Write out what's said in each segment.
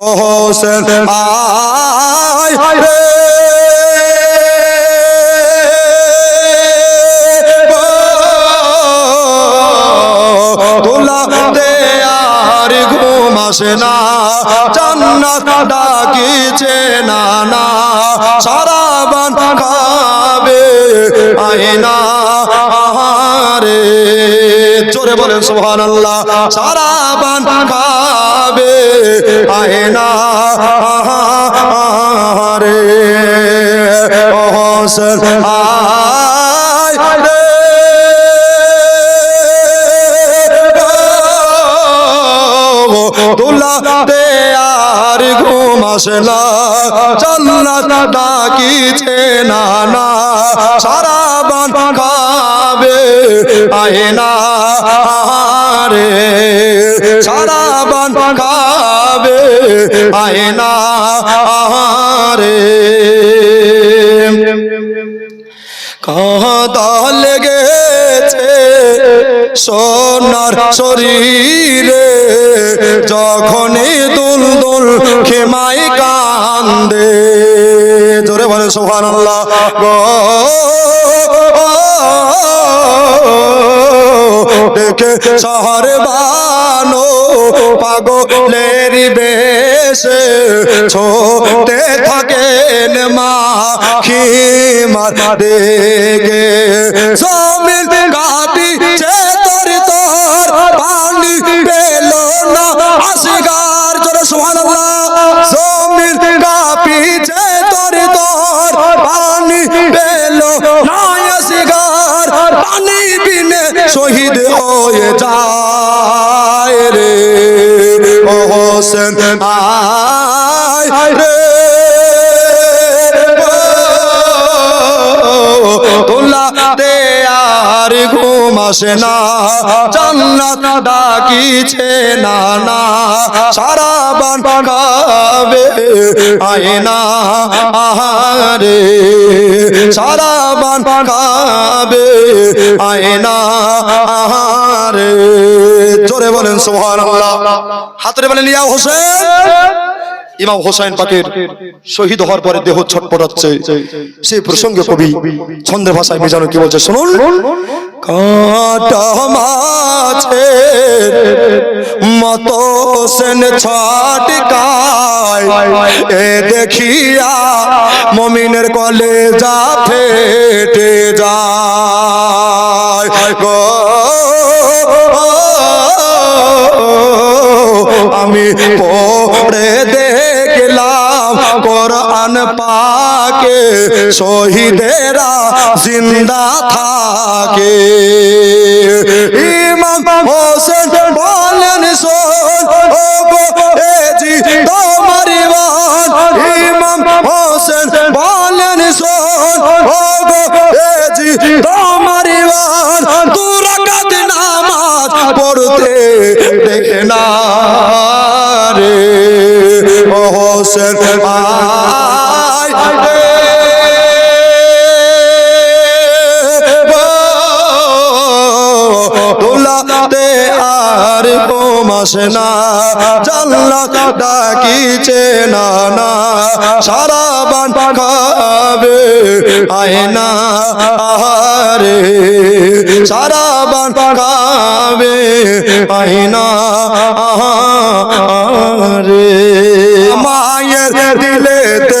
হোসেন আয় রে। তোলা না, জান্নাত ডাকিছে না না, সারাবান খাবে আয়না আহারে। জোরে বলেন সুবহানাল্লাহ, সারাবান খাবে ও হোসেন আয় রে। তোলা দে আর ঘুম আসে না। ডাকিছে না না সারা বান খাবে। আয় না রে সারা বান খাবে আয় না রে কাঁদা লেগেছে সোনার শরীরে যখনই দুল দুল খেমাই কান্দে। জোরে বলে সোহান আল্লাহ দেখে শহর বানো পাগলের বেশ। ছোটে থাকেন মা খিমার দেখে জমিন গাটি তোর তোর পানি পেল না আসিগার জোরে সুবহানাল্লাহ। জমিন কাঁপিছে তোর তোর পানি পেল না আসিগার পানি বিনে শহীদ হয়ে যায় রে। ও হোসেন আয় রে। তোলা দে আর ঘুম আসে না, জান্নাত ডাকিছে না না সারা বান খাবে আয় না আহারে সারা বান খাবে আয় না আহারে। জোরে বলেন, সুবহানাল্লাহ। হাতরে বলেন ইয়া হোসেন। ইমাম হোসাইন পাকের শহীদ হওয়ার পরে দেহ ছটপটাচ্ছে। সেই প্রসঙ্গে কবি ছন্দের ভাষায় মেজানো কি বলছে, শুনুন মতো সেন এ দেখিয়া মমিনের কলে যা ফেটে গো, আমি পড়ে পাকে, শহীদেরা জিন্দা থাকে। ইমাম হোসেন বলেন, শোন, ও জি, তোমার ইমাম হোসেন বলেন, শোন, ও জি, তোমার ইমান। নামাজ পড়তে দেখে না রে। হোসেন কমাসে না। জান্নাত ডাকিছে না না সারা বান খাবে আয় না আহারে। সারা বান খাবে আয় না আহারে। মায়ের দিলেতে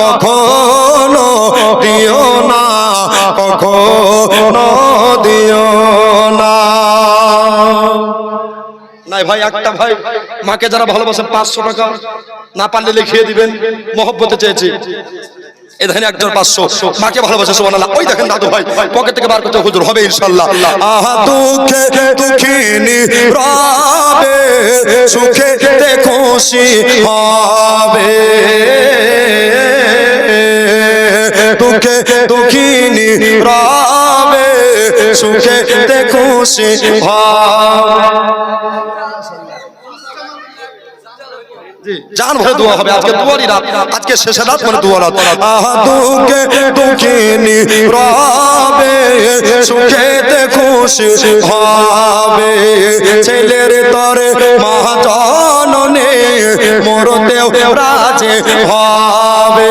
কখনো দিও না, কখনো দিও না। নাই ভাই, একটা ভাই মাকে যারা ভালোবাসেন পাঁচশো টাকা না পারলে লিখিয়ে দিবেন, মহব্বতে চেয়েছি। এই দেখেন একজন পাঁচশো। মাকে ভালোবাসে সোমান ওই দেখেন দাদু ভাই পকেট থেকে বার করতে হুজুর হবে ইনশাল্লাহ আহা দুঃখে দুঃখিনী রবে সুখে খুশি হবে। দুঃখে দুঃখিনী রবে সুখে খুশি হবে। জান ভরে দোয়া হবে। আজকে দুয়ারি রাত। আজকে শেষের রাত মানে দুয়া রাত। দুঃখে দুঃখিনী রবে সুখেতে খুশি হবে। ছেলের তরে মহাজননে, মরতেও রাজে হবে।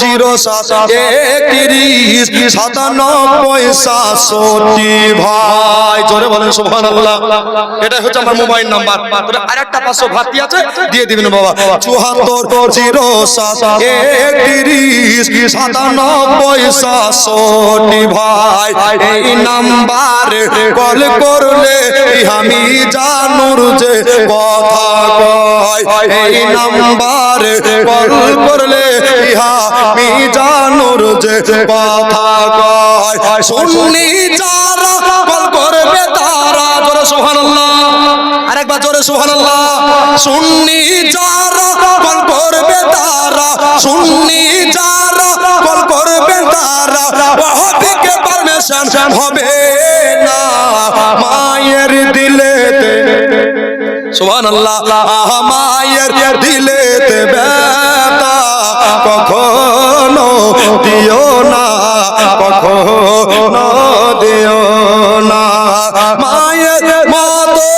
জিরো সাতানব্বই, সাতষট্টি। ভাই, জোরে বলেন হচ্ছে আমার মোবাইল নাম্বার। আর একটা পাঁচশো ভাতি আছে, দিয়ে দিবেন বাবা। চুহাত্তর সাতানব্বই, সাতষট্টি। ভাই, এই নাম্বার কল করলে আমি জানুর যে কথা এই নাম্বার কল করলে ইহা জানুর যে কথা কয়। শুননি যারা কল করবে তারা জোরে সুবহানাল্লাহ। আরেকবার জোরে সুবহানাল্লাহ। শুননি যারা কল করবে তারা শুননি যারা কল করবে তারা ওহবিকে পারমিশন হবে না। মায়ের দিলেতে সুবহানাল্লাহ। আহা মায়ের দিলেতে ব্যথা কখনো দিও না কখনো দিও না। মায়ের মতো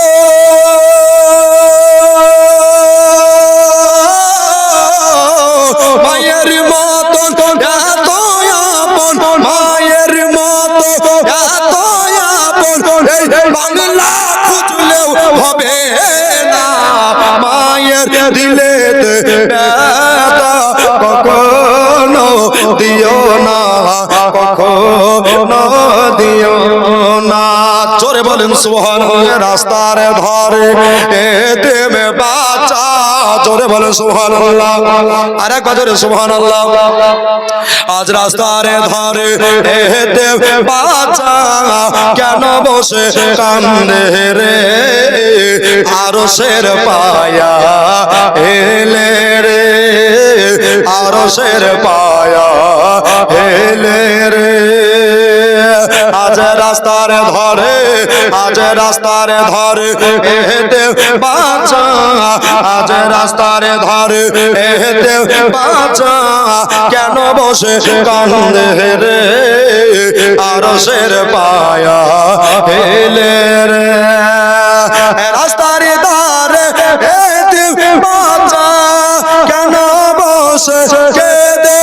জোরে বলেন সুহান রাস্তার ধারে মে বাচ্চা। জোরে বলেন সুহান আর একবার জোরে সুহান আজ রাস্তার ধারে এতে বাচ্চা কেন বসে কান্দে রে? আরও শের পায়া এলে রে। আরও শের পায়া এলে রে। আজ রাস্তার ধরে আজ রাস্তার ধরে এতে বাঁচা। আজ রাস্তার ধরে এতে বাঁচা। কেন বসে কান্দে রে? আর শের পায়া হেলে রে। রাস্তার ধারে এতে বাঁচা। কেন বসে কেঁদে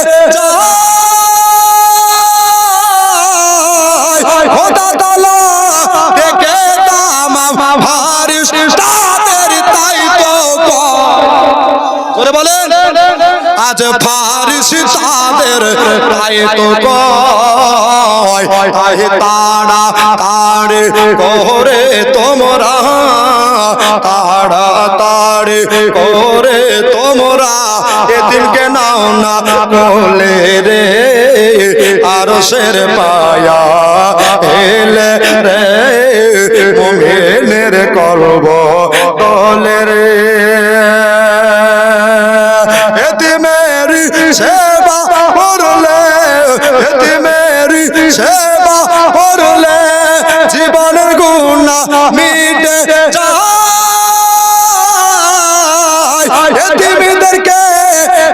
আজ ফারিস তাদের তাই তো কয় তাড়া তাড়ে করে তোমরা তাড়া তাড়ে করে তোমরা এদিনকে নাও না বলে রে আর শের পায়া এলে রে মোমেনের কলব তলে রে। সেবা করলে সেবা করলে জীবনের গুণা মিটে যায়।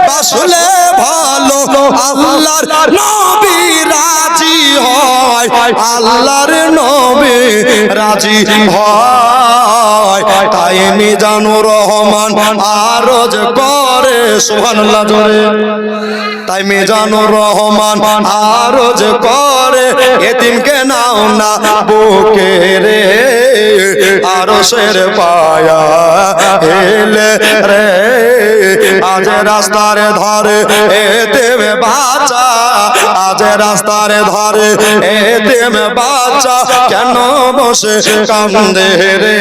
বাসলে ভালো, আল্লাহর নবী রাজি হয়, আল্লাহর নবী রাজি হয়। তাই মিজানুর রহমান আরজ করে সোহান জোরে। তাই মিজানুর রহমান আরজ করে, এতিমকে নাও না বুকে রে। আরও আরশের পায়া হেলে রে। আজ রাস্তার ধারে এতিম বাচ্চা, আজ রাস্তার ধরে এতিম বাচ্চা, কেন বসে কান্দে রে?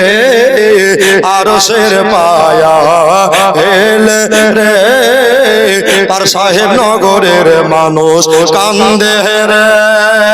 আরশের পায়া হেলে রে। তার সাহেব নগরের মানুষ কান্দে রে।